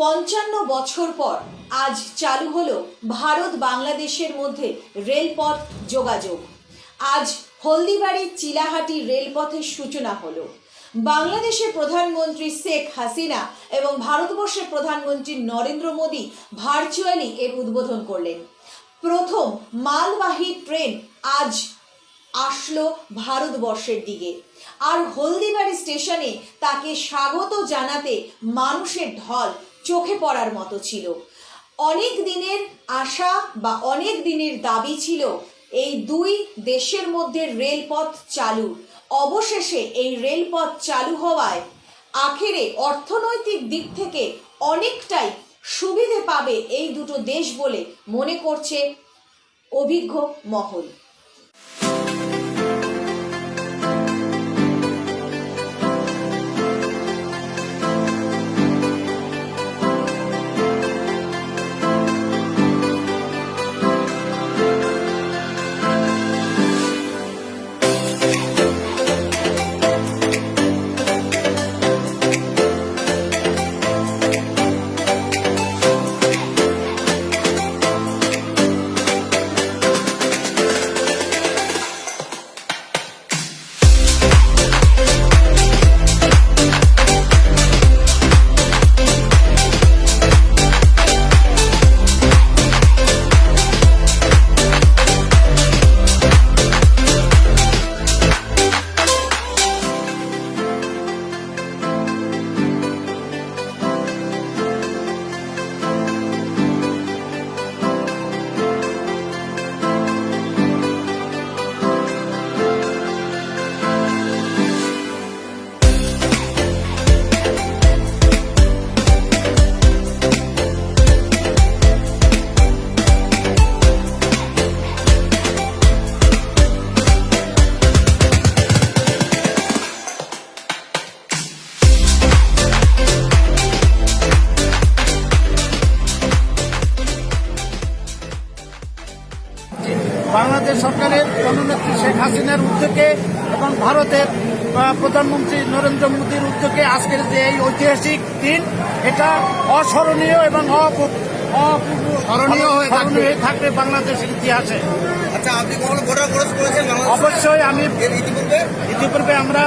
পঞ্চান্ন বছর পর আজ চালু হলো ভারত বাংলাদেশের মধ্যে রেলপথ যোগাযোগ। আজ হলদিবাড়ি চিলাহাটি রেলপথের সূচনা হলো। বাংলাদেশের প্রধানমন্ত্রী শেখ হাসিনা এবং ভারতবর্ষের প্রধানমন্ত্রী নরেন্দ্র মোদী ভার্চুয়ালি এর উদ্বোধন করলেন। প্রথম মালবাহী ট্রেন আজ আসলো ভারতবর্ষের দিকে। আর হলদিবাড়ি স্টেশনে তাকে স্বাগত জানাতে মানুষের ঢল চোখে পড়ার মতো ছিল। অনেক দিনের আশা বা অনেক দিনের দাবি ছিল, এই দুই দেশের মধ্যে রেলপথ চালু। অবশেষে এই রেলপথ চালু হওয়ায় আখেরে অর্থনৈতিক দিক থেকে অনেকটাই সুবিধে পাবে এই দুটো দেশ বলে মনে করছে অভিজ্ঞ মহল। এবং ভারতের প্রধানমন্ত্রী নরেন্দ্র মোদীর উদ্যোগে আজকের যে এই ঐতিহাসিক দিন, এটা অস্মরণীয় এবং অপূ- স্মরণীয় হয়ে থাকবে। থাকবে বাংলাদেশের ইতিহাসে। আচ্ছা আপনি কখনো ভোটার খরচ করেছেন অবশ্যই আমি ইতিপূর্বে? ইতিপূর্বে আমরা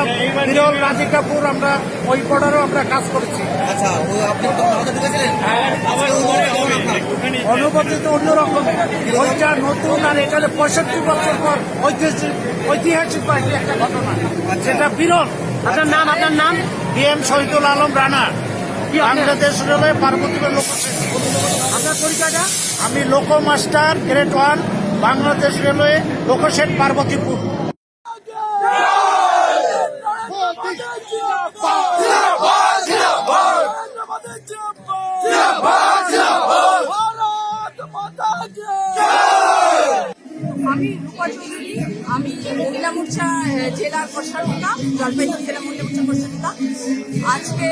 বিরল রাধিকাপুর আমরা ওই বর্ডারও আমরা কাজ করেছি। আচ্ছা আপনি অনুভূতি? অনুভূতি তো অন্যরকম। ওইটা নতুন আর এখানে পঁয়ষট্টি বছর পর ঐতিহাসিক ঐতিহাসিক একটা ঘটনা। যেটা বিরল। আপনার নাম আপনার নাম? B M Shahidul Alam Rana. Bangladesh railway Parbatipur লোক আপনার পরিচয়টা, আমি loco master grade one, Bangladesh railway loco shed Parbatipur. আমি রূপা চৌধুরী, আমি মহিলা মোর্চা জেলার জলপাইগুড়ি জেলা মহিলা মোর্চা আজকে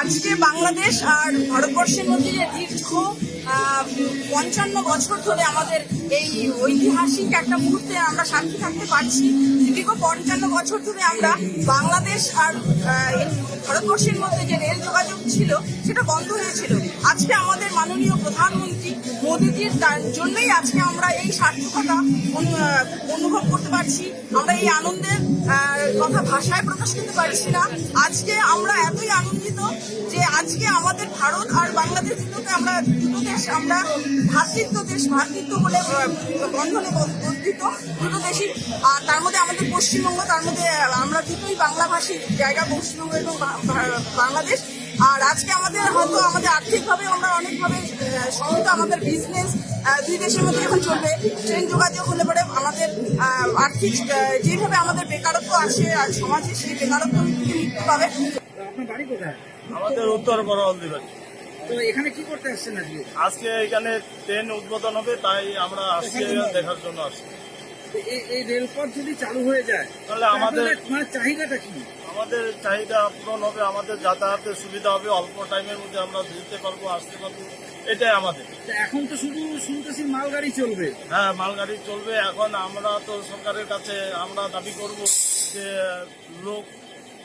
আজকে বাংলাদেশ আর ভারতবর্ষের মধ্যে যে দীর্ঘ পঞ্চান্ন বছর ধরে আমাদের এই ঐতিহাসিক একটা মুহূর্তে আমরা সাক্ষী থাকতে পারছি। দীর্ঘ পঞ্চান্ন বছর ধরে আমরা বাংলাদেশ আর ভারতবর্ষের মধ্যে যে রেল যোগাযোগ ছিল, সেটা বন্ধ হয়েছিল। আজকে আমাদের মাননীয় প্রধানমন্ত্রী মোদীজির তার জন্যই আজকে আমরা এই সার্থকতা অনু- অনুভব করতে পারছি। আমরা এই আনন্দের কথা ভাষায় প্রকাশ করতে পারছি না। আজকে আমরা এতই আনন্দিত যে আজকে আমাদের ভারত আর বাংলাদেশ দুটোকে আমরা, দুটো দেশ আমরা ভ্রাতৃত্ব দেশ ভ্রাতৃত্ব বলে বন্ধনে বদ্ধ দুটো দেশই আর তার মধ্যে আমাদের পশ্চিমবঙ্গ তার মধ্যে আমরা দুটোই বাংলাভাষী জায়গা পশ্চিমবঙ্গ এবং বাংলাদেশ। আর আজকে আমাদের হয়তো আমাদের আর্থিকভাবে আমরা অনেকভাবে সঙ্গত আমাদের বিজনেস দুই দেশের মধ্যে যখন চলবে। ট্রেন যোগাযোগ হলে পরে আমাদের আর্থিক যেভাবে আমাদের বেকারত্ব আছে আর সমাজে সেই বেকারত্ব মুক্তি পাবে। আমাদের উত্তর বড়। তো এখানে কি করতে আসছেন আজকে? আজকে এখানে ট্রেন উদ্বোধন হবে তাই আমরা আসছি দেখার জন্য আসছি। এই- রেলপথ যদি চালু হয়ে যায় তাহলে আমাদের- মানে চাহিদাটা কি? আমাদের চাহিদা পূরণ হবে আমাদের যাতায়াতের সুবিধা হবে অল্প টাইমের মধ্যে আমরা যেতে পারব আসতে পারব এটাই আমাদের। এখন তো শুধু শুনতেছি মালগাড়ি চলবে। হ্যাঁ মালগাড়ি চলবে এখন আমরা তো সরকারের কাছে আমরা দাবি করব যে লোক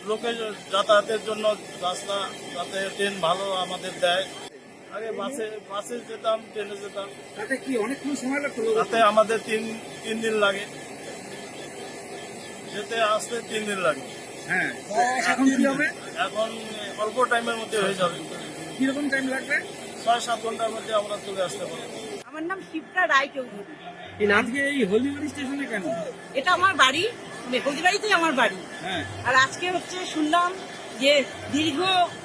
লোকের যাতায়াতের জন্য রাস্তা যাতে ট্রেন ভালো আমাদের দেয়। আগে বাসে বাসে যেতাম ট্রেনে যেতাম। তাতে কি অনেকক্ষণ সময় লাগতো? তাতে আমাদের তিন তিন দিন লাগে। যেতে আসতে তিন দিন লাগে। হ্যাঁ। এখন কি হবে? এখন অল্প টাইমের মধ্যে হয়ে যাবে। কীরকম টাইম লাগবে? ছয় সাত ঘণ্টার মধ্যে আমরা চলে আসতে পারব। আমার নাম শিপ্রা রায় চৌধুরী। আজকে এই হলদিবাড়ি স্টেশনে কেন? এটা আমার বাড়ি। হলদিবাড়িতেই আমার বাড়ি। হ্যাঁ। আর আজকে হচ্ছে শুনলাম যে দীর্ঘ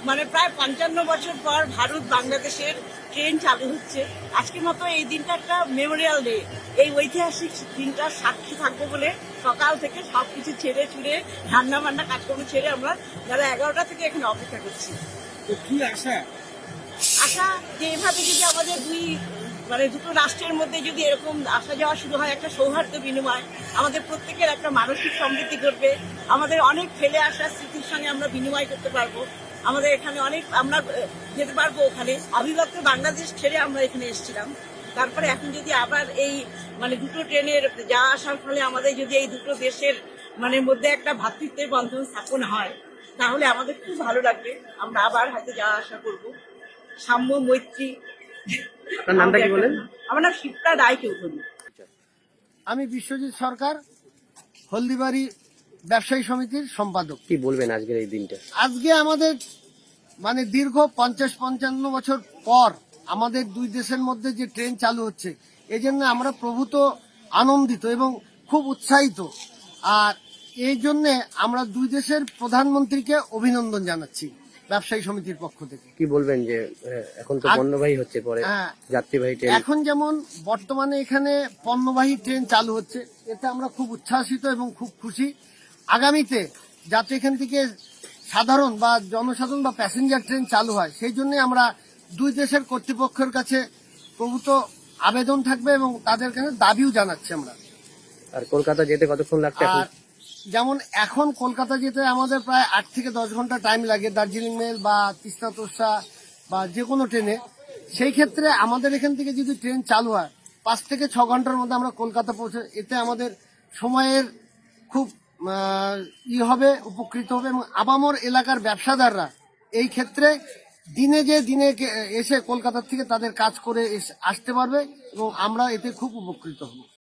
মানে প্রায় পঞ্চান্ন বছর পর ভারত বাংলাদেশের ট্রেন চালু হচ্ছে। আজকের মতো এই দিনটা একটা মেমোরিয়াল ডে। এই ঐতিহাসিক দিনটার সাক্ষী থাকব বলে সকাল থেকে সব কিছু ছেড়ে ছুড়ে রান্না বান্না কাজকর্ম ছেড়ে আমরা যারা এগারোটা থেকে এখানে অপেক্ষা করছি। কি আশা? আশা যে এভাবে যদি আমাদের দুই মানে দুটো রাষ্ট্রের মধ্যে যদি এরকম আসা যাওয়া শুরু হয়, একটা সৌহার্দ্য বিনিময়, আমাদের প্রত্যেকের একটা মানসিক সমৃদ্ধি ঘটবে, আমাদের অনেক ফেলে আসা স্মৃতির সঙ্গে আমরা বিনিময় করতে পারব, আমাদের এখানে অনেক, আমরা যেতে পারব ওখানে। অবিভক্ত বাংলাদেশ ছেড়ে আমরা এখানে এসেছিলাম। তারপরে এখন যদি আবার এই মানে দুটো ট্রেনের যাওয়া আসার ফলে আমাদের যদি এই দুটো দেশের মানে মধ্যে একটা ভ্রাতৃত্বের বন্ধন স্থাপন হয়, তাহলে আমাদের খুব ভালো লাগবে। আমরা আবার হয়তো যাওয়া আসা করব। সাম্য, মৈত্রী আপনার নামটা কি বলেন? আমার নাম রায় চৌধুরী। আমি বিশ্বজিৎ সরকার হলদিবাড়ি ব্যবসায়ী সমিতির সম্পাদক। কি বলবেন আজকের এই দিনটা? আজকে আমাদের মানে দীর্ঘ পঞ্চাশ পঞ্চান্ন বছর পর আমাদের দুই দেশের মধ্যে যে ট্রেন চালু হচ্ছে এই জন্য আমরা প্রভূত আনন্দিত এবং খুব উৎসাহিত। আর এই জন্য আমরা দুই দেশের প্রধানমন্ত্রীকে অভিনন্দন জানাচ্ছি। ব্যবসায়ী সমিতির পক্ষ থেকে। কি বলবেন যে এখন তো পণ্যবাহী হচ্ছে পরে হ্যাঁ। যাত্রীবাহী ট্রেন। এখন যেমন বর্তমানে এখানে পণ্যবাহী ট্রেন চালু হচ্ছে এতে আমরা খুব উচ্ছ্বাসিত এবং খুব খুশি। আগামীতে যাতে এখান থেকে সাধারণ বা জনসাধারণ বা প্যাসেঞ্জার ট্রেন চালু হয় সেই জন্য আমরা দুই দেশের কর্তৃপক্ষের কাছে প্রভূত আবেদন থাকবে এবং তাদের কাছে দাবিও জানাচ্ছি আমরা। আর কলকাতা যেতে কতক্ষণ লাগছে যেমন এখন কলকাতা যেতে আমাদের প্রায় আট থেকে দশ ঘণ্টা টাইম লাগে দার্জিলিং মেল বা তিস্তা তোষা বা যে কোনো ট্রেনে সেই ক্ষেত্রে আমাদের এখান থেকে যদি ট্রেন চালু হয়, পাঁচ থেকে ছ ঘণ্টার মধ্যে আমরা কলকাতা পৌঁছে, এতে আমাদের সময়ের খুব ই হবে, উপকৃত হবে এবং আবামর এলাকার ব্যবসাদাররা এই ক্ষেত্রে দিনে যে দিনে এসে কলকাতা থেকে তাদের কাজ করে আসতে পারবে এবং আমরা এতে খুব উপকৃত হব।